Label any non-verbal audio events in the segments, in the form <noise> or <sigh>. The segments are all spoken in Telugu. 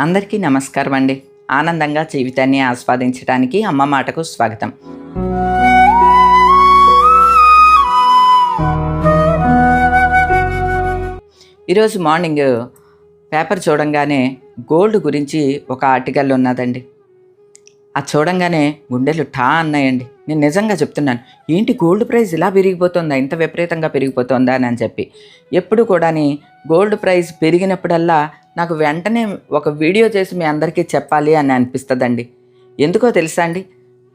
అందరికీ నమస్కారం అండి. ఆనందంగా జీవితాన్ని ఆస్వాదించడానికి అమ్మ మాటకు స్వాగతం. ఈరోజు మార్నింగ్ పేపర్ చూడంగానే గోల్డ్ గురించి ఒక ఆర్టికల్ ఉన్నదండి. ఆ చూడంగానే గుండెలు ఠా అన్నాయండి. నేను నిజంగా చెప్తున్నాను ఏంటి గోల్డ్ ప్రైస్ ఇలా పెరిగిపోతుందా? ఇంత విపరీతంగా పెరిగిపోతుందా అని చెప్పి. ఎప్పుడు కూడాని గోల్డ్ ప్రైస్ పెరిగినప్పుడల్లా నాకు వెంటనే ఒక వీడియో చేసి మీ అందరికీ చెప్పాలి అని అనిపిస్తుందండి. ఎందుకో తెలుసా అండి?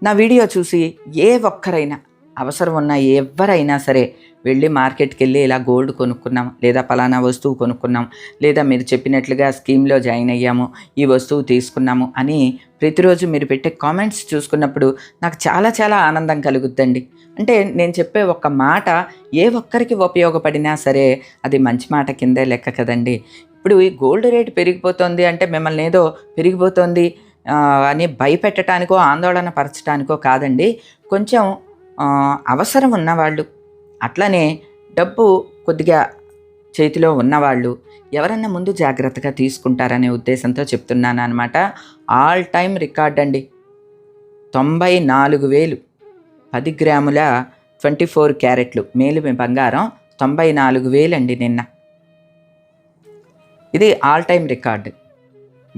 నా వీడియో చూసి ఏ ఒక్కరైనా అవసరం ఉన్న ఎవరైనా సరే వెళ్ళి మార్కెట్కి వెళ్ళి ఇలా గోల్డ్ కొనుక్కున్నాం లేదా పలానా వస్తువు కొనుక్కున్నాం లేదా మీరు చెప్పినట్లుగా స్కీమ్లో జాయిన్ అయ్యాము ఈ వస్తువు తీసుకున్నాము అని ప్రతిరోజు మీరు పెట్టే కామెంట్స్ చూసుకున్నప్పుడు నాకు చాలా చాలా ఆనందం కలుగుద్దండి. అంటే నేను చెప్పే ఒక్క మాట ఏ ఒక్కరికి ఉపయోగపడినా సరే అది మంచి మాట కిందే లెక్క కదండి. ఇప్పుడు ఈ గోల్డ్ రేట్ పెరిగిపోతుంది అంటే మిమ్మల్ని ఏదో పెరిగిపోతుంది అని భయపెట్టడానికో ఆందోళన పరచడానికో కాదండి. కొంచెం అవసరం ఉన్నవాళ్ళు అట్లనే డబ్బు కొద్దిగా చేతిలో ఉన్నవాళ్ళు ఎవరన్నా ముందు జాగ్రత్తగా తీసుకుంటారనే ఉద్దేశంతో చెప్తున్నాను అనమాట ఆల్ టైమ్ రికార్డ్ అండి. తొంభై నాలుగు వేలు పది గ్రాముల ట్వంటీ ఫోర్ క్యారెట్లు మేలు బంగారం తొంభై నాలుగు వేలండి నిన్న. ఇది ఆల్ టైమ్ రికార్డు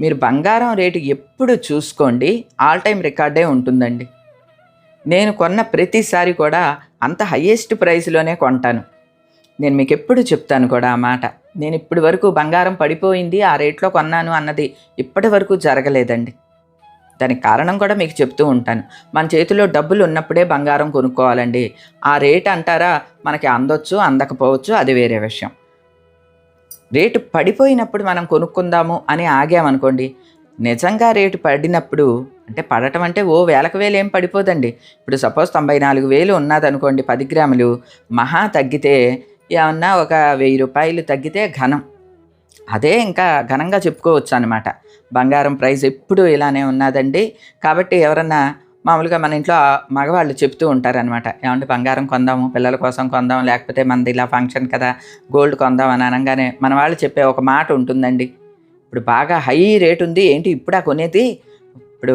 మీరు బంగారం రేటు ఎప్పుడు చూసుకోండి ఆల్ టైమ్ రికార్డే ఉంటుందండి. నేను కొన్న ప్రతిసారి కూడా అంత హయ్యెస్ట్ ప్రైస్లోనే కొంటాను. నేను మీకు ఎప్పుడు చెప్తాను కూడా ఆ మాట. నేను ఇప్పటి వరకు బంగారం పడిపోయింది ఆ రేట్లో కొన్నాను అన్నది ఇప్పటి వరకు జరగలేదండి. దానికి కారణం కూడా మీకు చెప్తూ ఉంటాను. మన చేతిలో డబ్బులు ఉన్నప్పుడే బంగారం కొనుక్కోవాలండి. ఆ రేట్ అంటారా మనకి అందొచ్చు అందకపోవచ్చు అది వేరే విషయం. రేటు పడిపోయినప్పుడు మనం కొనుక్కుందాము అని ఆగామనుకోండి నిజంగా రేటు పడినప్పుడు అంటే పడటం అంటే ఓ వేలకు వేలు ఏం పడిపోదండి. ఇప్పుడు సపోజ్ తొంభై నాలుగు వేలు ఉన్నదనుకోండి పది గ్రాములు మహా తగ్గితే ఏమన్నా ఒక వెయ్యి రూపాయలు తగ్గితే ఘనం. అదే ఇంకా ఘనంగా చెప్పుకోవచ్చు అనమాట బంగారం ప్రైస్ ఎప్పుడు ఇలానే ఉన్నదండి. కాబట్టి ఎవరన్నా మామూలుగా మన ఇంట్లో మగవాళ్ళు చెప్తూ ఉంటారనమాట ఏమంటే బంగారం కొందాము పిల్లల కోసం కొందాం లేకపోతే మనది ఇలా ఫంక్షన్ కదా గోల్డ్ కొందాం అని అనగానే మన వాళ్ళు చెప్పే ఒక మాట ఉంటుందండి. ఇప్పుడు బాగా హై రేట్ ఉంది ఏంటి ఇప్పుడా కొనేది? ఇప్పుడు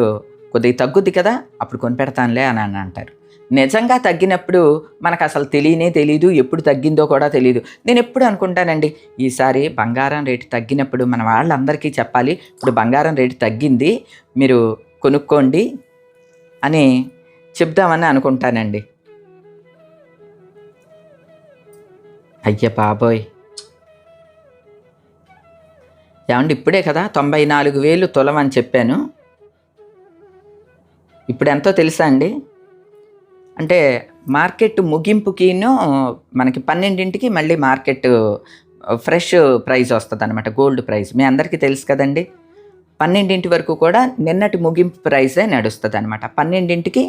కొద్దిగా తగ్గుద్ది కదా అప్పుడు కొనిపెడతానులే అని అని అంటారు. నిజంగా తగ్గినప్పుడు మనకు అసలు తెలియనే తెలియదు ఎప్పుడు తగ్గిందో కూడా తెలియదు నేను ఎప్పుడు అనుకుంటానండి ఈసారి బంగారం రేటు తగ్గినప్పుడు మన వాళ్ళందరికీ చెప్పాలి ఇప్పుడు బంగారం రేటు తగ్గింది మీరు కొనుక్కోండి అని చెప్దామని అనుకుంటానండి. అయ్య బాబోయ్. ఏమండి ఇప్పుడే కదా తొంభై నాలుగు వేలు తులం అని చెప్పాను. ఇప్పుడు ఎంతో తెలుసా అండి? అంటే మార్కెట్ ముగింపుకిను మనకి పన్నెండింటికి మళ్ళీ మార్కెట్ ఫ్రెష్ ప్రైస్ వస్తుంది అనమాట గోల్డ్ ప్రైస్ మీ అందరికీ తెలుసు కదండి? పన్నెండింటి వరకు కూడా నిన్నటి ముగింపు ప్రైజే నడుస్తుంది అనమాట పన్నెండింటికి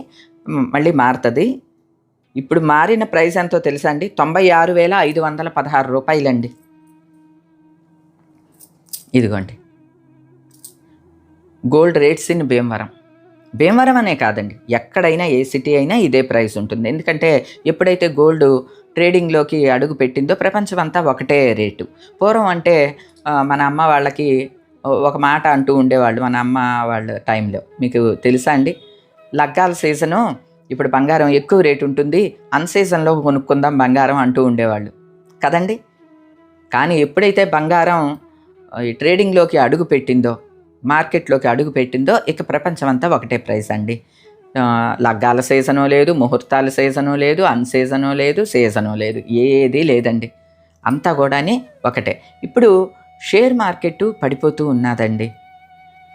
మళ్ళీ మారుతుంది. ఇప్పుడు మారిన ప్రైస్ ఎంతో తెలుసా అండి? తొంభై ఆరు వేల ఐదు వందల పదహారు రూపాయలండి. ఇదిగోండి. Gold rates in Bhimavaram. Bhimavaram అనే కాదండి ఎక్కడైనా ఏ సిటీ అయినా ఇదే ప్రైస్ ఉంటుంది. ఎందుకంటే ఎప్పుడైతే గోల్డ్ ట్రేడింగ్లోకి అడుగు పెట్టిందో ప్రపంచం అంతా ఒకటే రేటు. పూర్వం అంటే మన అమ్మ వాళ్ళకి ఒక మాట అంటూ ఉండేవాళ్ళు మన అమ్మ వాళ్ళ టైంలో. మీకు తెలుసా అండి? లగ్గాల సీజను ఇప్పుడు బంగారం ఎక్కువ రేటు ఉంటుంది. అన్ సీజన్లో కొనుక్కుందాం బంగారం అంటూ ఉండేవాళ్ళు. కదండి? కానీ ఎప్పుడైతే బంగారం ఈ ట్రేడింగ్లోకి అడుగు పెట్టిందో మార్కెట్లోకి అడుగు పెట్టిందో ఇక ప్రపంచం అంతా ఒకటే ప్రైస్ అండి. లగ్గాల సీజను లేదు ముహూర్తాల సీజను లేదు అన్ సీజను లేదు సీజను లేదు ఏది లేదండి. అంతా కూడాని ఒకటే. ఇప్పుడు షేర్ మార్కెట్ పడిపోతూ ఉన్నదండి.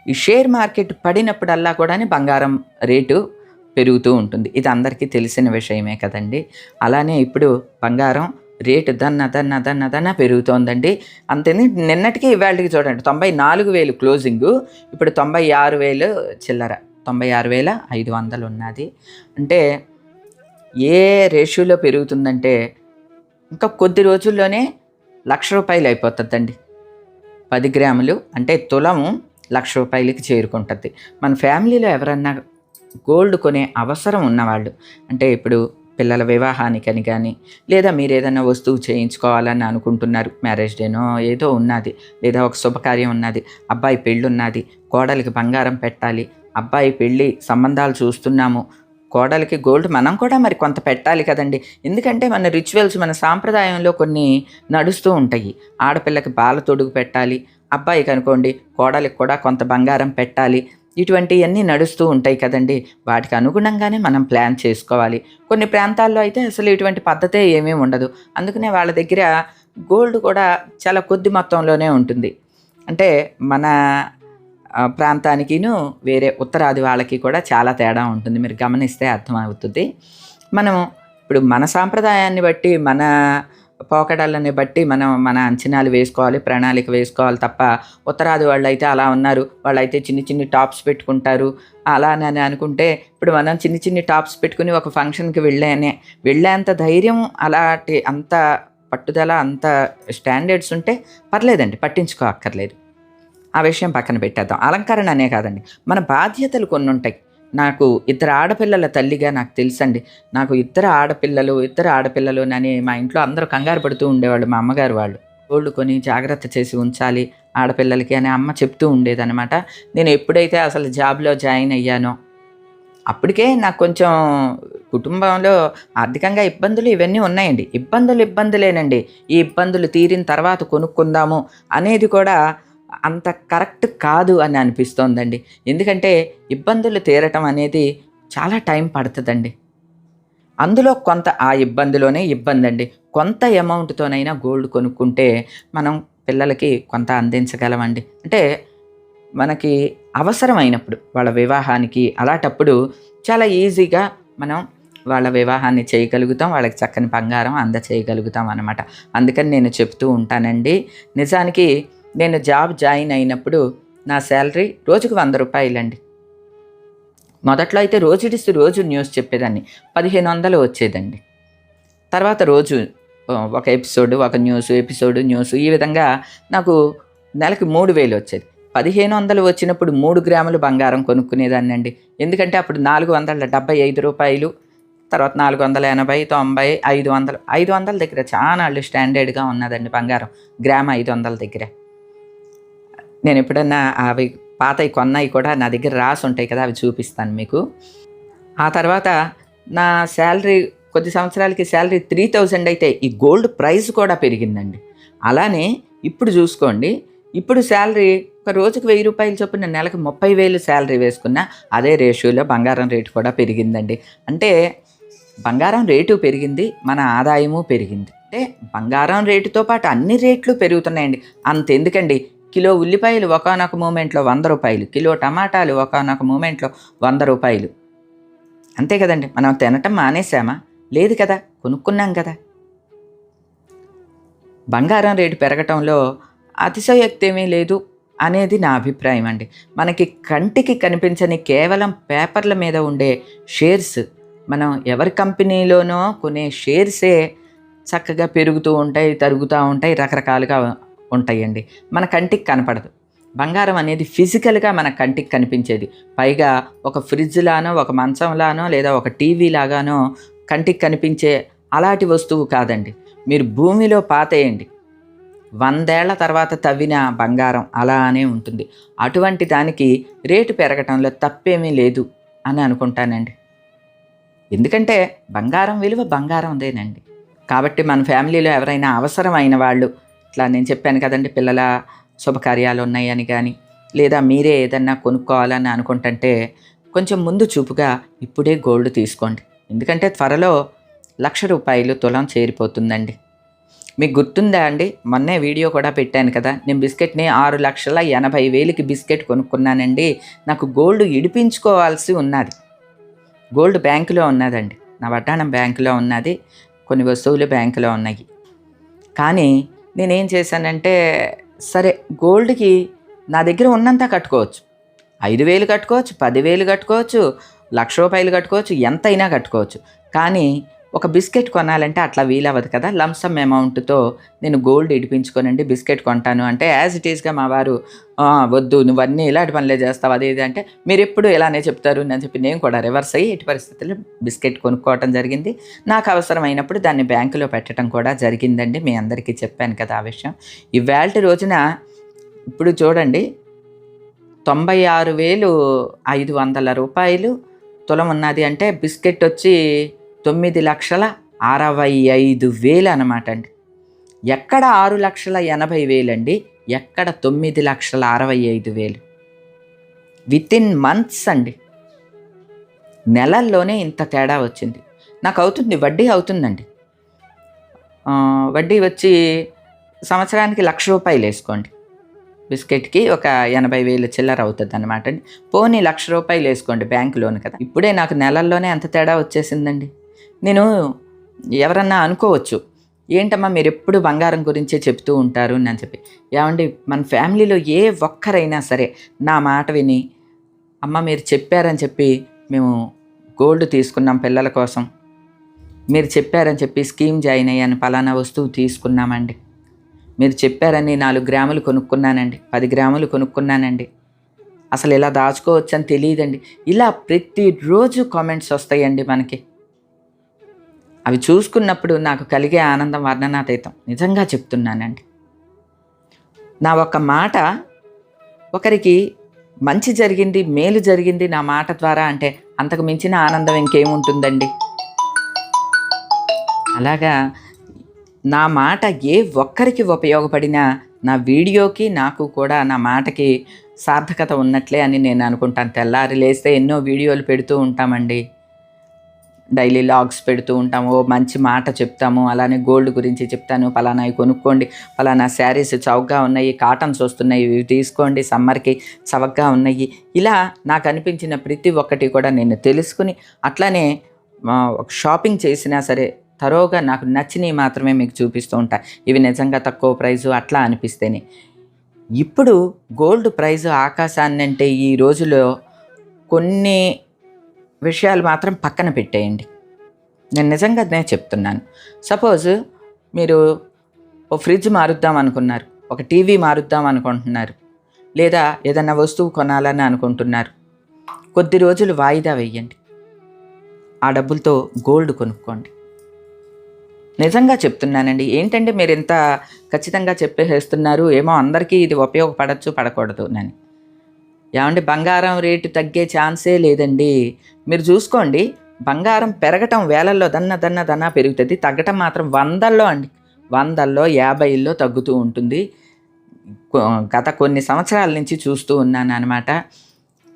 ఈ షేర్ మార్కెట్ పడినప్పుడల్లా కూడా బంగారం రేటు పెరుగుతూ ఉంటుంది. ఇది అందరికీ తెలిసిన విషయమే కదండి. అలానే ఇప్పుడు బంగారం రేటు దన్న దన్న దన్న దన్న పెరుగుతోందండి. అంతేంది నిన్నటికి ఇవాళకి చూడండి తొంభై నాలుగు వేలు క్లోజింగు ఇప్పుడు తొంభై ఆరు వేలు చిల్లర తొంభై ఆరు వేల ఐదు వందలు ఉన్నది. అంటే ఏ రేషియోలో పెరుగుతుందంటే ఇంకా కొద్ది రోజుల్లోనే లక్ష రూపాయలు అయిపోతుందండి. పది గ్రాములు అంటే తులము లక్ష రూపాయలకి చేరుకుంటుంది. మన ఫ్యామిలీలో ఎవరన్నా గోల్డ్ కొనే అవసరం ఉన్నవాళ్ళు అంటే ఇప్పుడు పిల్లల వివాహానికని కానీ లేదా మీరు ఏదైనా వస్తువు చేయించుకోవాలని అనుకుంటున్నారు మ్యారేజ్ డేనో ఏదో ఉన్నది లేదా ఒక శుభకార్యం ఉన్నది అబ్బాయి పెళ్ళి ఉన్నది కోడలికి బంగారం పెట్టాలి అబ్బాయి పెళ్ళి సంబంధాలు చూస్తున్నాము కోడలికి గోల్డ్ మనం కూడా మరి కొంత పెట్టాలి కదండి. ఎందుకంటే మన రిచువల్స్ మన సాంప్రదాయంలో కొన్ని నడుస్తూ ఉంటాయి. ఆడపిల్లకి బాల తొడుగు పెట్టాలి అబ్బాయికి అనుకోండి కోడలికి కూడా కొంత బంగారం పెట్టాలి. ఇటువంటివన్నీ నడుస్తూ ఉంటాయి కదండి. వాటికి అనుగుణంగానే మనం ప్లాన్ చేసుకోవాలి. కొన్ని ప్రాంతాల్లో అయితే అసలు ఇటువంటి పద్ధతే ఏమీ ఉండదు. అందుకనే వాళ్ళ దగ్గర గోల్డ్ కూడా చాలా కొద్ది మొత్తంలోనే ఉంటుంది. అంటే మన ప్రాంతానికిను వేరే ఉత్తరాది వాళ్ళకి కూడా చాలా తేడా ఉంటుంది. మీరు గమనిస్తే అర్థమవుతుంది. మనం ఇప్పుడు మన సాంప్రదాయాన్ని బట్టి మన పోకడలని బట్టి మనం మన అంచనాలు వేసుకోవాలి ప్రణాళిక వేసుకోవాలి తప్ప ఉత్తరాది వాళ్ళు అయితే అలా ఉన్నారు. వాళ్ళైతే చిన్ని చిన్ని టాప్స్ పెట్టుకుంటారు. అలా అని అనుకుంటే ఇప్పుడు మనం చిన్ని చిన్ని టాప్స్ పెట్టుకుని ఒక ఫంక్షన్కి వెళ్ళానే వెళ్ళేంత ధైర్యం అలాంటి అంత పట్టుదల అంత స్టాండర్డ్స్ ఉంటే పర్లేదండి పట్టించుకో అక్కర్లేదు ఆ విషయం పక్కన పెట్టేద్దాం. అలంకరణ అనే కాదండి. మన బాధ్యతలు కొన్ని ఉంటాయి నాకు ఇద్దరు ఆడపిల్లల తల్లిగా నాకు తెలుసండి. నాకు ఇద్దరు ఆడపిల్లలు ఇద్దరు ఆడపిల్లలు అని మా ఇంట్లో అందరూ కంగారు పడుతూ ఉండేవాళ్ళు మా అమ్మగారు వాళ్ళు. గోల్డ్ కొని జాగ్రత్త చేసి ఉంచాలి ఆడపిల్లలకి అని అమ్మ చెప్తూ ఉండేదనమాట నేను ఎప్పుడైతే అసలు జాబ్లో జాయిన్ అయ్యానో అప్పటికే నాకు కొంచెం కుటుంబంలో ఆర్థికంగా ఇబ్బందులు ఇవన్నీ ఉన్నాయండి. ఇబ్బందులు ఇబ్బందులేనండి. ఈ ఇబ్బందులు తీరిన తర్వాత కొనుక్కుందాము అనేది కూడా అంత కరెక్ట్ కాదు అని అనిపిస్తోందండి. ఎందుకంటే ఇబ్బందులు తీరటం అనేది చాలా టైం పడుతుందండి. అందులో కొంత ఆ ఇబ్బందిలోనే ఇబ్బంది అండి కొంత అమౌంట్తోనైనా గోల్డ్ కొనుక్కుంటే మనం పిల్లలకి కొంత అందించగలమండి. అంటే మనకి అవసరమైనప్పుడు వాళ్ళ వివాహానికి అలాంటప్పుడు చాలా ఈజీగా మనం వాళ్ళ వివాహాన్ని చేయగలుగుతాం వాళ్ళకి చక్కని బంగారం అంద చేయగలుగుతాం అనమాట అందుకని నేను చెప్తూ ఉంటానండి. నిజానికి నేను జాబ్ జాయిన్ అయినప్పుడు నా శాలరీ రోజుకు వంద రూపాయలండి. మొదట్లో అయితే రోజు రోజు న్యూస్ చెప్పేదాన్ని. పదిహేను వందలు వచ్చేదండి. తర్వాత రోజు ఒక ఎపిసోడ్ ఒక న్యూస్ ఎపిసోడ్ న్యూస్ ఈ విధంగా నాకు నెలకు మూడు వేలు వచ్చేది. పదిహేను వందలు వచ్చినప్పుడు మూడు గ్రాములు బంగారం కొనుక్కునేదాన్ని అండి ఎందుకంటే అప్పుడు నాలుగు వందల డెబ్బై ఐదు రూపాయలు తర్వాత నాలుగు వందల ఎనభై తొంభై ఐదు వందలు. ఐదు వందల దగ్గర చాలా వాళ్ళు స్టాండర్డ్గా ఉన్నదండి బంగారం. గ్రామ్ ఐదు వందల దగ్గర. నేను ఎప్పుడన్నా అవి పాతవి కొన్నవి కూడా నా దగ్గర రాసి ఉంటాయి కదా అవి చూపిస్తాను మీకు. ఆ తర్వాత నా శాలరీ కొద్ది సంవత్సరాలకి శాలరీ త్రీ థౌజండ్ అయితే ఈ గోల్డ్ ప్రైస్ కూడా పెరిగిందండి. అలానే ఇప్పుడు చూసుకోండి ఇప్పుడు శాలరీ ఒక రోజుకు వెయ్యి రూపాయలు చొప్పున నెలకు ముప్పై వేలు శాలరీ వేసుకున్న అదే రేషియోలో బంగారం రేటు కూడా పెరిగిందండి. అంటే బంగారం రేటు పెరిగింది మన ఆదాయము పెరిగింది. అంటే బంగారం రేటుతో పాటు అన్ని రేట్లు పెరుగుతున్నాయండి. అంత ఎందుకండి కిలో ఉల్లిపాయలు ఒకనొక మూమెంట్లో వంద రూపాయలు కిలో టమాటాలు ఒకనొక మూమెంట్లో వంద రూపాయలు. అంతే కదండి మనం తినటం మానేసామా లేదు కదా కొనుక్కున్నాం కదా. బంగారం రేటు పెరగటంలో అతిశయోక్తి ఏమీ లేదు అనేది నా అభిప్రాయం అండి. మనకి కంటికి కనిపించని కేవలం పేపర్ల మీద ఉండే షేర్స్ మనం ఎవరి కంపెనీలోనో కొనే షేర్సే చక్కగా పెరుగుతూ ఉంటాయి తరుగుతూ ఉంటాయి రకరకాలుగా ఉంటాయండి. మన కంటికి కనపడదు. బంగారం అనేది ఫిజికల్గా మన కంటికి కనిపించేది. పైగా ఒక ఫ్రిడ్జ్లానో ఒక మంచంలానో లేదా ఒక టీవీ లాగానో కంటికి కనిపించే అలాంటి వస్తువు కాదండి. మీరు భూమిలో పాతేయండి. వందేళ్ళ తర్వాత తవ్విన బంగారం అలానే ఉంటుంది. అటువంటి దానికి రేటు పెరగటంలో తప్పేమీ లేదు అని అనుకుంటానండి. ఎందుకంటే బంగారం విలువ బంగారందేనండి. కాబట్టి మన ఫ్యామిలీలో ఎవరైనా అవసరమైన వాళ్ళు ఇట్లా నేను చెప్పాను కదండి పిల్లల శుభకార్యాలు ఉన్నాయని కానీ లేదా మీరే ఏదన్నా కొనుక్కోవాలని అనుకుంటుంటే కొంచెం ముందు చూపుగా ఇప్పుడే గోల్డ్ తీసుకోండి. ఎందుకంటే త్వరలో లక్ష రూపాయలు తులం చేరిపోతుందండి. మీకు గుర్తుందా అండి? మొన్నే వీడియో కూడా పెట్టాను కదా నేను బిస్కెట్ని ఆరు లక్షల ఎనభై వేలకి బిస్కెట్ కొనుక్కున్నానండి నాకు గోల్డ్ ఇడిపించుకోవాల్సి ఉన్నది. గోల్డ్ బ్యాంకులో ఉన్నదండి నా వడ్డాణం బ్యాంకులో ఉన్నది కొన్ని వస్తువులు బ్యాంకులో ఉన్నాయి. కానీ నేనేం చేశానంటే సరే గోల్డ్కి నా దగ్గర ఉన్నంత కట్టుకోవచ్చు. ఐదు వేలు కట్టుకోవచ్చు పదివేలు కట్టుకోవచ్చు లక్ష రూపాయలు కట్టుకోవచ్చు ఎంతైనా కట్టుకోవచ్చు. కానీ ఒక బిస్కెట్ కొనాలంటే అట్లా వీలవ్వదు కదా? లంసమ్ అమౌంట్తో నేను గోల్డ్ ఇడిపించుకోనండి బిస్కెట్ కొంటాను. అంటే యాజ్ ఇట్ ఈస్గా మా వారు వద్దు నువ్వన్నీ ఇలాంటి పనులే చేస్తావు అది ఇది అంటే మీరు ఎప్పుడు ఇలానే చెప్తారు? అని చెప్పి నేను కూడా రివర్స్ అయ్యి ఎట్టి పరిస్థితుల్లో బిస్కెట్ కొనుక్కోవటం జరిగింది. నాకు అవసరమైనప్పుడు దాన్ని బ్యాంకులో పెట్టడం కూడా జరిగిందండి. మీ అందరికీ చెప్పాను కదా ఆ విషయం. ఇవాళ రోజున ఇప్పుడు చూడండి తొంభై ఆరు వేలు ఐదు వందల రూపాయలు తులం ఉన్నది అంటే బిస్కెట్ వచ్చి తొమ్మిది లక్షల అరవై ఐదు వేలు అనమాట అండి. ఎక్కడ ఆరు లక్షల ఎనభై వేలండి? ఎక్కడ తొమ్మిది లక్షల అరవై ఐదు వేలు. విత్ ఇన్ మంత్స్ అండి. నెలల్లోనే ఇంత తేడా వచ్చింది. నాకు అవుతుంది వడ్డీ అవుతుందండి. వడ్డీ వచ్చి సంవత్సరానికి లక్ష రూపాయలు వేసుకోండి. బిస్కెట్కి ఒక ఎనభై వేలు చిల్లర అవుతుంది అనమాట పోనీ లక్ష రూపాయలు వేసుకోండి బ్యాంక్ లోన్ కదా. ఇప్పుడే నాకు నెలల్లోనే అంత తేడా వచ్చేసిందండి. నేను ఎవరన్నా అనుకోవచ్చు ఏంటమ్మా మీరు ఎప్పుడు బంగారం గురించే చెప్తూ ఉంటారు? అని చెప్పి. ఏమండి మన ఫ్యామిలీలో ఏ ఒక్కరైనా సరే నా మాట విని అమ్మ మీరు చెప్పారని చెప్పి మేము గోల్డ్ తీసుకున్నాం పిల్లల కోసం మీరు చెప్పారని చెప్పి స్కీమ్ జాయిన్ అయ్యాను పలానా వస్తువు తీసుకున్నామండి. మీరు చెప్పారని నాలుగు గ్రాములు కొనుక్కున్నానండి పది గ్రాములు కొనుక్కున్నానండి. అసలు ఇలా దాచుకోవచ్చని తెలియదండి. ఇలా ప్రతిరోజు కామెంట్స్ వస్తాయండి మనకి. అవి చూసుకున్నప్పుడు నాకు కలిగే ఆనందం వర్ణనాతీతం. నిజంగా చెప్తున్నానండి. నా ఒక మాట ఒకరికి మంచి జరిగింది మేలు జరిగింది నా మాట ద్వారా అంటే అంతకు మించిన ఆనందం ఇంకేముంటుందండి? అలాగా నా మాట ఏ ఒక్కరికి ఉపయోగపడినా నా వీడియోకి నాకు కూడా నా మాటకి సార్థకత ఉన్నట్లే అని నేను అనుకుంటాను. తెల్లారి లేస్తే ఎన్నో వీడియోలు పెడుతూ ఉంటామండి. డైలీ లాగ్స్ పెడుతూ ఉంటాము. మంచి మాట చెప్తాము. అలానే గోల్డ్ గురించి చెప్తాను. పలానా ఇవి కొనుక్కోండి. పలానా శారీస్ చౌకగా ఉన్నాయి. కాటన్స్ వస్తున్నాయి. ఇవి తీసుకోండి. సమ్మర్కి చవకగా ఉన్నాయి. ఇలా నాకు అనిపించిన ప్రతి ఒక్కటి కూడా నేను తెలుసుకుని అట్లానే షాపింగ్ చేసినా సరే తరోగా నాకు నచ్చినవి మాత్రమే మీకు చూపిస్తూ ఉంటా. ఇవి నిజంగా తక్కువ ప్రైజు అట్లా అనిపిస్తేనే. ఇప్పుడు గోల్డ్ ప్రైజ్ ఆకాశాన్ని అంటే ఈ రోజులో కొన్ని విషయాలు మాత్రం పక్కన పెట్టేయండి. నేను నిజంగా నేను చెప్తున్నాను. సపోజ్ మీరు ఓ ఫ్రిడ్జ్ మారుద్దాం అనుకున్నారు ఒక టీవీ మారుద్దాం అనుకుంటున్నారు లేదా ఏదైనా వస్తువు కొనాలని అనుకుంటున్నారు కొద్ది రోజులు వాయిదా వేయండి. ఆ డబ్బులతో గోల్డ్ కొనుక్కోండి. నిజంగా చెప్తున్నానండి ఏంటంటే మీరు ఇంత ఖచ్చితంగా చెప్పేస్తున్నారు ఏమో అందరికీ ఇది ఉపయోగపడచ్చు పడకూడదు అని. ఏమంటే బంగారం రేటు తగ్గే ఛాన్సే లేదండి. మీరు చూసుకోండి బంగారం పెరగటం వేలల్లో దన్న దన్న దన్న పెరుగుతుంది. తగ్గటం మాత్రం వందల్లో అండి. వందల్లో యాభైల్లో తగ్గుతూ ఉంటుంది. కొ- గత కొన్ని సంవత్సరాల నుంచి చూస్తూ ఉన్నాను అనమాట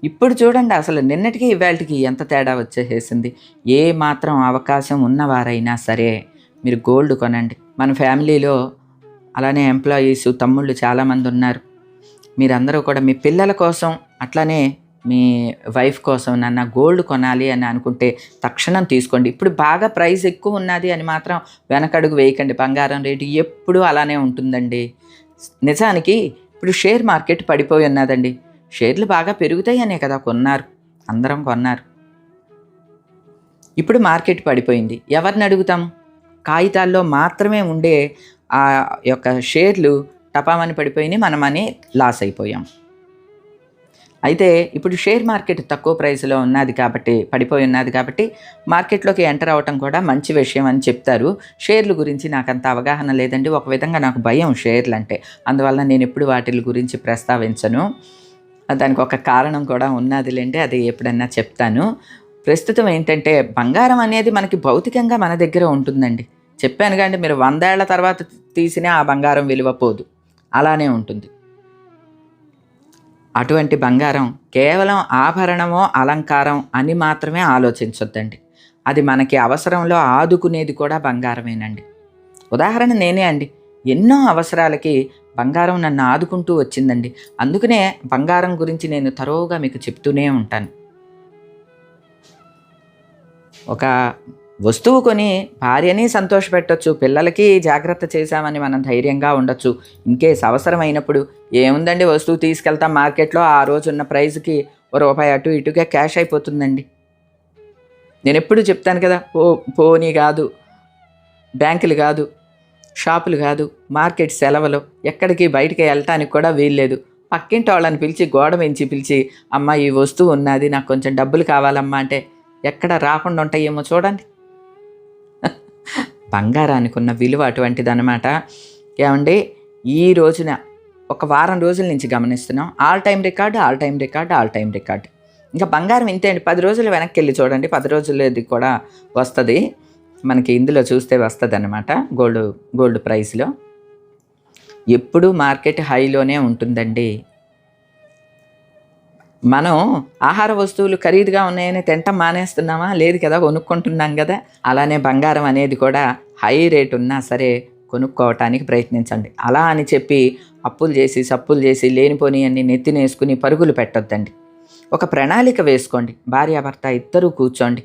ఇప్పుడు చూడండి అసలు నిన్నటికి ఇవాళకి ఎంత తేడా వచ్చేసేసింది. ఏ మాత్రం అవకాశం ఉన్నవారైనా సరే మీరు గోల్డ్ కొనండి. మన ఫ్యామిలీలో అలానే ఎంప్లాయీస్ తమ్ముళ్ళు చాలామంది ఉన్నారు. మీరందరూ కూడా మీ పిల్లల కోసం అట్లానే మీ వైఫ్ కోసం నన్న గోల్డ్ కొనాలి అని అనుకుంటే తక్షణం తీసుకోండి. ఇప్పుడు బాగా ప్రైస్ ఎక్కువ ఉన్నది అని మాత్రం వెనకడుగు వేయకండి. బంగారం రేటు ఎప్పుడూ అలానే ఉంటుందండి. నిజానికి ఇప్పుడు షేర్ మార్కెట్ పడిపోయి ఉన్నదండి. షేర్లు బాగా పెరుగుతాయి అనే కదా కొన్నారు. అందరం కొన్నారు. ఇప్పుడు మార్కెట్ పడిపోయింది. ఎవరిని అడుగుతాం? కాగితాల్లో మాత్రమే ఉండే ఆ యొక్క షేర్లు టపామని పడిపోయినాయి. మనమని లాస్ అయిపోయాం. అయితే ఇప్పుడు షేర్ మార్కెట్ తక్కువ ప్రైస్లో ఉన్నది కాబట్టి పడిపోయి ఉన్నది కాబట్టి మార్కెట్లోకి ఎంటర్ అవ్వటం కూడా మంచి విషయం అని చెప్తారు. షేర్ల గురించి నాకు అంత అవగాహన లేదండి. ఒక విధంగా నాకు భయం షేర్లు అంటే అందువల్ల నేను ఎప్పుడు వాటి గురించి ప్రస్తావించను. దానికి ఒక కారణం కూడా ఉన్నదిలేండి. అది ఎప్పుడన్నా చెప్తాను. ప్రస్తుతం ఏంటంటే బంగారం అనేది మనకి భౌతికంగా మన దగ్గర ఉంటుందండి. చెప్పాను కానీ మీరు వందేళ్ళ తర్వాత తీసినా ఆ బంగారం విలువ పోదు. అలానే ఉంటుంది. అటువంటి బంగారం కేవలం ఆభరణమో అలంకారం అని మాత్రమే ఆలోచించొద్దండి. అది మనకి అవసరంలో ఆదుకునేది కూడా బంగారమేనండి. ఉదాహరణ నేనే అండి. ఎన్నో అవసరాలకి బంగారం నన్ను ఆదుకుంటూ వచ్చిందండి. అందుకనే బంగారం గురించి నేను తరోగా మీకు చెప్తూనే ఉంటాను. ఒక వస్తువు కొని భార్యని సంతోషపెట్టొచ్చు పిల్లలకి జాగ్రత్త చేశామని మనం ధైర్యంగా ఉండొచ్చు. ఇన్కేస్ అవసరమైనప్పుడు ఏముందండి వస్తువు తీసుకెళ్తాం మార్కెట్లో ఆ రోజు ఉన్న ప్రైస్కి ఓ రూపాయి అటు ఇటుగా క్యాష్ అయిపోతుందండి. నేను ఎప్పుడు చెప్తాను కదా పో పోనీ కాదు బ్యాంకులు కాదు షాపులు కాదు మార్కెట్ సెలవులు ఎక్కడికి బయటికి వెళ్ళటానికి కూడా వీల్లేదు. పక్కింటి వాళ్ళని పిలిచి గోడ పెంచి పిలిచి అమ్మ ఈ వస్తువు ఉన్నది నాకు కొంచెం డబ్బులు కావాలమ్మా అంటే ఎక్కడ రాకుండా ఉంటాయేమో చూడండి. బంగారానికి ఉన్న విలువ అటువంటిదన్నమాట. ఏమండి? ఈ రోజున ఒక వారం రోజుల నుంచి గమనిస్తున్నాం. All time record all time record all time record. ఇంకా బంగారం ఇంతే అండి. పది రోజులు వెనక్కి వెళ్ళి చూడండి. పది రోజులది కూడా వస్తుంది. మనకి ఇందులో చూస్తే వస్తుంది అనమాట గోల్డ్ గోల్డ్ ప్రైస్లో. ఎప్పుడూ మార్కెట్ హైలోనే ఉంటుందండి. మనం ఆహార వస్తువులు ఖరీదుగా ఉన్నాయని తింటం మానేస్తున్నామా? లేదు కదా కొనుక్కుంటున్నాం కదా. అలానే బంగారం అనేది కూడా హై రేట్ ఉన్నా సరే కొనుక్కోవటానికి ప్రయత్నించండి. అలా అని చెప్పి అప్పులు చేసి సప్పులు చేసి లేనిపోని అన్ని నెత్తినేసుకుని పరుగులు పెట్టొద్దండి. ఒక ప్రణాళిక వేసుకోండి. భార్యాభర్త ఇద్దరూ కూర్చోండి.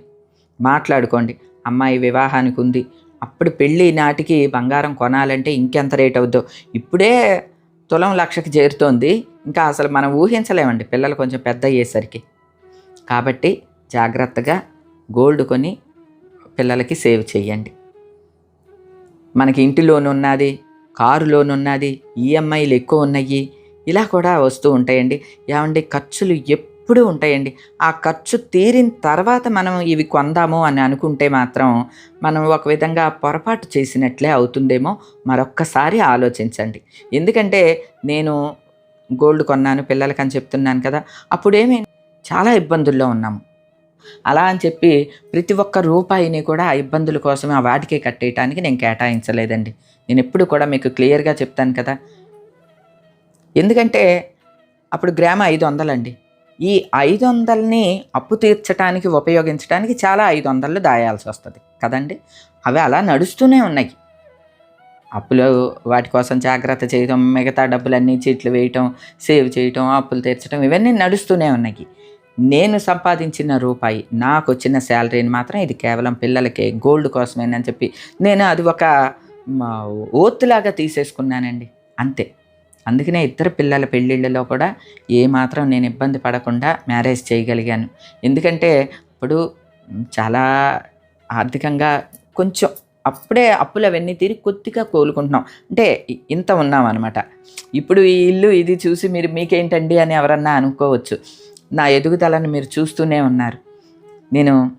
మాట్లాడుకోండి. అమ్మాయి వివాహానికి ఉంది. అప్పుడు పెళ్ళి నాటికి బంగారం కొనాలంటే ఇంకెంత రేట్ అవుద్దో. ఇప్పుడే తులం లక్షకి చేరుతోంది. ఇంకా అసలు మనం ఊహించలేమండి పిల్లలు కొంచెం పెద్ద అయ్యేసరికి. కాబట్టి జాగ్రత్తగా గోల్డ్ కొని పిల్లలకి సేవ్ చేయండి. మనకి ఇంటి లోన్ ఉన్నది కారు లోన్ ఉన్నది ఈఎంఐలు ఎక్కువ ఉన్నాయి. ఇలా కూడా వస్తూ ఉంటాయండి. ఏమండి? ఖర్చులు ఎప్పుడు ఉంటాయండి. ఆ ఖర్చు తీరిన తర్వాత మనం ఇవి కొందాము అని అనుకుంటే మాత్రం మనం ఒక విధంగా పొరపాటు చేసినట్లే అవుతుందేమో మరొక్కసారి ఆలోచించండి. ఎందుకంటే నేను గోల్డ్ కొన్నాను పిల్లలకి అని చెప్తున్నాను కదా అప్పుడేమి చాలా ఇబ్బందుల్లో ఉన్నాము. అలా అని చెప్పి ప్రతి ఒక్క రూపాయిని కూడా ఆ ఇబ్బందుల కోసమే ఆ వాటికే కట్టేయటానికి నేను కేటాయించలేదండి. నేను ఎప్పుడు కూడా మీకు క్లియర్గా చెప్తాను కదా. ఎందుకంటే అప్పుడు గ్రామ ఐదు వందలండి. ఈ ఐదు వందలని అప్పు తీర్చడానికి ఉపయోగించడానికి చాలా ఐదు వందలు దాయాల్సి వస్తుంది. కదండి? అవి అలా నడుస్తూనే ఉన్నాయి. అప్పులు వాటి కోసం జాగ్రత్త చేయటం మిగతా డబ్బులన్నీ చీట్లు వేయటం సేవ్ చేయటం అప్పులు తీర్చడం ఇవన్నీ నడుస్తూనే ఉన్నాయి. నేను సంపాదించిన రూపాయి నాకు వచ్చిన శాలరీని మాత్రం ఇది కేవలం పిల్లలకే గోల్డ్ కోసమేనని చెప్పి నేను అది ఒక ఓత్తులాగా తీసేసుకున్నానండి. అంతే. అందుకనే ఇద్దరు పిల్లల పెళ్ళిళ్ళలో కూడా ఏమాత్రం నేను ఇబ్బంది పడకుండా మ్యారేజ్ చేయగలిగాను. ఎందుకంటే ఇప్పుడు చాలా ఆర్థికంగా కొంచెం అప్పుడే అప్పులు అవన్నీ తీరి కొద్దిగా కోలుకుంటున్నాం. అంటే ఇంత ఉన్నాం అనమాట ఇప్పుడు ఈ ఇల్లు ఇది చూసి మీరు మీకేంటండి అని ఎవరన్నా అనుకోవచ్చు. నా ఎదుగుదలను మీరు చూస్తూనే ఉన్నారు. నేను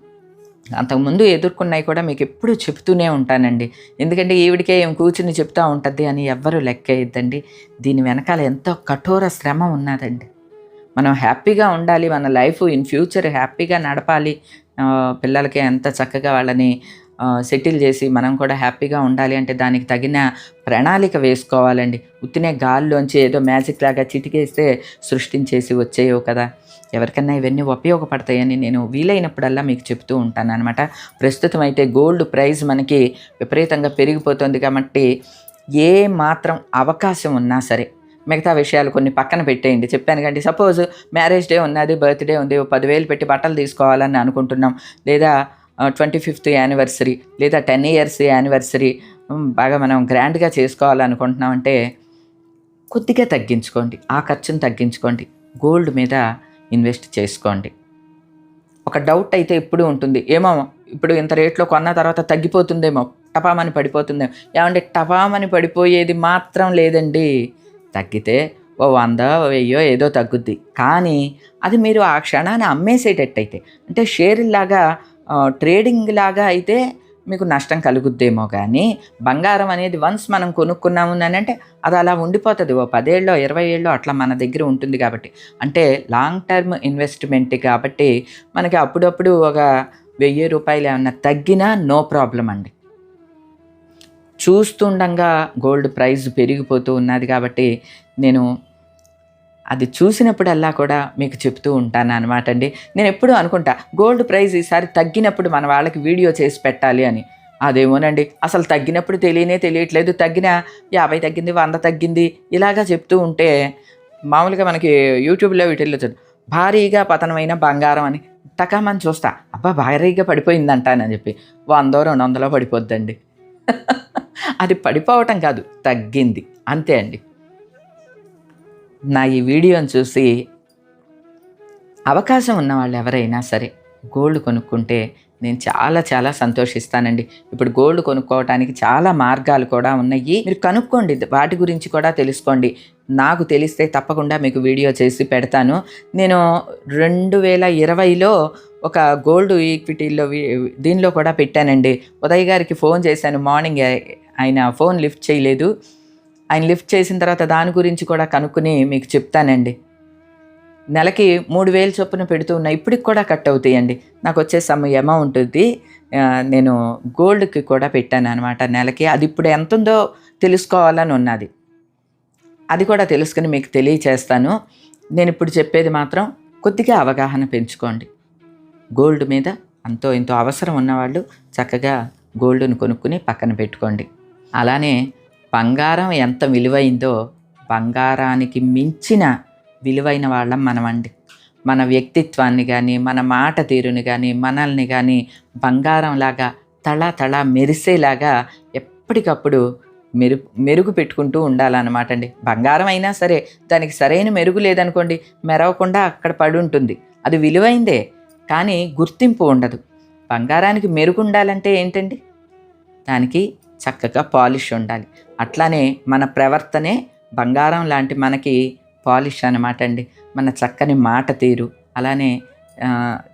అంతకుముందు ఎదుర్కొన్నాయి కూడా మీకు ఎప్పుడూ చెప్తూనే ఉంటానండి. ఎందుకంటే ఈవిడికే ఏం కూర్చుని చెప్తూ ఉంటుంది అని ఎవ్వరూ లెక్కేయద్దండి దీని వెనకాల ఎంతో కఠోర శ్రమ ఉన్నదండి. మనం హ్యాపీగా ఉండాలి మన లైఫ్ ఇన్ ఫ్యూచర్ హ్యాపీగా నడపాలి. పిల్లలకి ఎంత చక్కగా వాళ్ళని సెటిల్ చేసి మనం కూడా హ్యాపీగా ఉండాలి అంటే దానికి తగిన ప్రణాళిక వేసుకోవాలండి. ఉత్తినే గాల్లోంచి ఏదో మ్యాజిక్ లాగా చిటికేస్తే సృష్టించేసి వచ్చేయవు కదా. ఎవరికన్నా ఇవన్నీ ఉపయోగపడతాయని నేను వీలైనప్పుడల్లా మీకు చెప్తూ ఉంటాను అనమాట ప్రస్తుతం అయితే గోల్డ్ ప్రైస్ మనకి విపరీతంగా పెరిగిపోతుంది కాబట్టి ఏ మాత్రం అవకాశం ఉన్నా సరే మిగతా విషయాలు కొన్ని పక్కన పెట్టేయండి. చెప్పాను కండి సపోజ్ మ్యారేజ్ డే ఉన్నది బర్త్డే ఉంది పదివేలు పెట్టి బట్టలు తీసుకోవాలని అనుకుంటున్నాం. లేదా ట్వంటీ ఫిఫ్త్ యానివర్సరీ లేదా టెన్ ఇయర్స్ యానివర్సరీ బాగా మనం గ్రాండ్గా చేసుకోవాలనుకుంటున్నాం అంటే కొద్దిగా తగ్గించుకోండి ఆ ఖర్చును తగ్గించుకోండి. గోల్డ్ మీద ఇన్వెస్ట్ చేసుకోండి. ఒక డౌట్ అయితే ఎప్పుడూ ఉంటుంది. ఏమో ఇప్పుడు ఇంత రేట్లో కొన్న తర్వాత తగ్గిపోతుందేమో టపామని పడిపోతుందేమో. ఏమంటే టపామని పడిపోయేది మాత్రం లేదండి. తగ్గితే ఓ వంద వెయ్యో ఏదో తగ్గుద్ది. కానీ అది మీరు ఆ క్షణాన్ని అమ్మేసేటట్టయితే అంటే షేర్ లాగా ట్రేడింగ్ లాగా అయితే మీకు నష్టం కలుగుద్దేమో కానీ బంగారం అనేది వన్స్ మనం కొనుక్కున్నాము అని అంటే అది అలా ఉండిపోతుంది. ఓ పదేళ్ళలో ఇరవై ఏళ్ళో అట్లా మన దగ్గర ఉంటుంది కాబట్టి. అంటే లాంగ్ టర్మ్ ఇన్వెస్ట్మెంట్ కాబట్టి మనకి అప్పుడప్పుడు ఒక వెయ్యి రూపాయలు ఏమన్నా తగ్గినా నో ప్రాబ్లం అండి. చూస్తుండగా గోల్డ్ ప్రైస్ పెరిగిపోతూ ఉన్నది కాబట్టి నేను అది చూసినప్పుడల్లా కూడా మీకు చెప్తూ ఉంటాను అనమాట అండి. నేను ఎప్పుడూ అనుకుంటా గోల్డ్ ప్రైస్ ఈసారి తగ్గినప్పుడు మన వాళ్ళకి వీడియో చేసి పెట్టాలి అని. అదేమోనండి అసలు తగ్గినప్పుడు తెలియనే తెలియట్లేదు. తగ్గిన యాభై తగ్గింది వంద తగ్గింది ఇలాగా చెప్తూ ఉంటే మామూలుగా మనకి యూట్యూబ్లో వీటిల్లో భారీగా పతనమైన బంగారం అని. టకామని చూస్తా అబ్బా భారీగా పడిపోయిందంటానని చెప్పి. వందో రెండు వందలో పడిపోద్దండి. <laughs> అది పడిపోవటం కాదు తగ్గింది. అంతే అండి. నా ఈ వీడియోని చూసి అవకాశం ఉన్న వాళ్ళు ఎవరైనా సరే గోల్డ్ కొనుక్కుంటే నేను చాలా చాలా సంతోషిస్తానండి. ఇప్పుడు గోల్డ్ కొనుక్కోవడానికి చాలా మార్గాలు కూడా ఉన్నాయి. మీరు కనుక్కోండి వాటి గురించి కూడా తెలుసుకోండి. నాకు తెలిస్తే తప్పకుండా మీకు వీడియో చేసి పెడతాను. నేను రెండు వేల ఇరవైలో ఒక గోల్డ్ ఈక్విటీలో దీనిలో కూడా పెట్టానండి. ఉదయ్ గారికి ఫోన్ చేశాను. మార్నింగ్ ఆయన ఫోన్ లిఫ్ట్ చేయలేదు. ఆయన లిఫ్ట్ చేసిన తర్వాత దాని గురించి కూడా కనుక్కుని మీకు చెప్తానండి. నెలకి మూడు వేలు చొప్పున పెడుతూ ఉన్నా ఇప్పటికి కూడా కట్ అవుతాయండి. నాకు వచ్చే సమ్ అమౌంట్ ఉంది నేను గోల్డ్కి కూడా పెట్టాను అనమాట నెలకి. అది ఇప్పుడు ఎంత ఉందో తెలుసుకోవాలని ఉన్నది. అది కూడా తెలుసుకుని మీకు తెలియచేస్తాను. నేను ఇప్పుడు చెప్పేది మాత్రం కొద్దిగా అవగాహన పెంచుకోండి. గోల్డ్ మీద అంతో ఇంతో అవసరం ఉన్నవాళ్ళు చక్కగా గోల్డ్ను కొనుక్కుని పక్కన పెట్టుకోండి. అలానే బంగారం ఎంత విలువైందో బంగారానికి మించిన విలువైన వాళ్ళం మనమండి. మన వ్యక్తిత్వాన్ని కానీ మన మాట తీరుని కానీ మనల్ని కానీ బంగారంలాగా తళ తళ మెరిసేలాగా ఎప్పటికప్పుడు మెరు మెరుగు పెట్టుకుంటూ ఉండాలన్నమాట అండి. బంగారం అయినా సరే దానికి సరైన మెరుగు లేదనుకోండి మెరవకుండా అక్కడ పడి ఉంటుంది. అది విలువైందే కానీ గుర్తింపు ఉండదు. బంగారానికి మెరుగు ఉండాలంటే ఏంటండి? దానికి చక్కగా పాలిష్ ఉండాలి. అట్లానే మన ప్రవర్తనే బంగారం లాంటి మనకి పాలిష్ అనమాట అండి. మన చక్కని మాట తీరు అలానే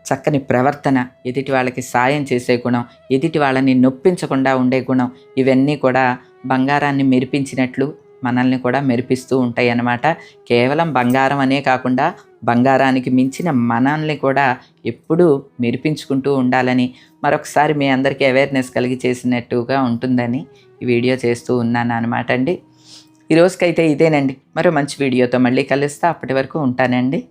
చక్కని ప్రవర్తన ఎదుటి వాళ్ళకి సాయం చేసే గుణం ఎదుటి వాళ్ళని నొప్పించకుండా ఉండే గుణం ఇవన్నీ కూడా బంగారాన్ని మెరిపించినట్లు మనల్ని కూడా మెరిపిస్తూ ఉంటాయి అన్నమాట. కేవలం బంగారం అనే కాకుండా బంగారానికి మించిన మనల్ని కూడా ఎప్పుడూ మెరిపించుకుంటూ ఉండాలని మరొకసారి మీ అందరికీ అవేర్నెస్ కలిగి చేసినట్టుగా ఉంటుందని ఈ వీడియో చేస్తూ ఉన్నాను అనమాట అండి. ఈ రోజుకైతే ఇదేనండి. మరో మంచి వీడియోతో మళ్ళీ కలుస్తా. అప్పటి వరకు ఉంటానండి.